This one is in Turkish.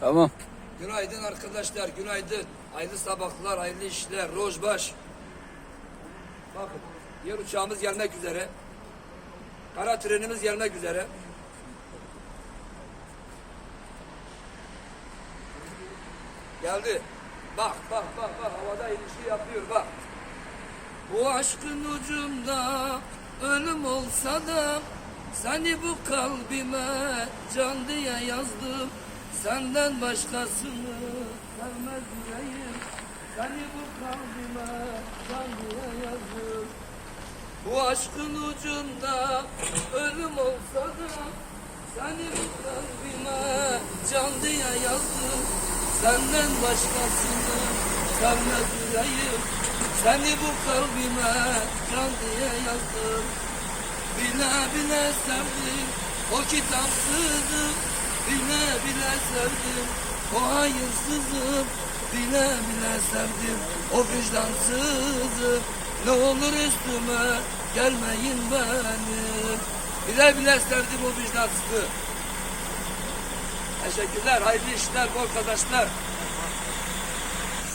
Tamam. Günaydın arkadaşlar, günaydın. Hayırlı sabahlar, hayırlı işler, rojbaş. Bakın, yer uçağımız gelmek üzere. Kara trenimiz gelmek üzere. Geldi. Bak, bak, bak, bak. Havada inişi yapıyor, bak. Bu aşkın ucunda ölüm olsa da seni bu kalbime can diye yazdım. Senden başkasını sevmez yüreğim. Seni bu kalbime can diye yazdım. Bu aşkın ucunda ölüm olsa da seni bu kalbime can yazdım. Senden başkasını sevmez yüreğim. Seni bu kalbime can yazdım. Bile bile sevdim o kitapsızı. Bile bile sevdim o hayırsızı. Bile bile sevdim o vicdansızı. Ne olur üstüme gelmeyin benim. Bile bile sevdim o vicdansızı. Teşekkürler, hayırlı işler, bol kazançlar.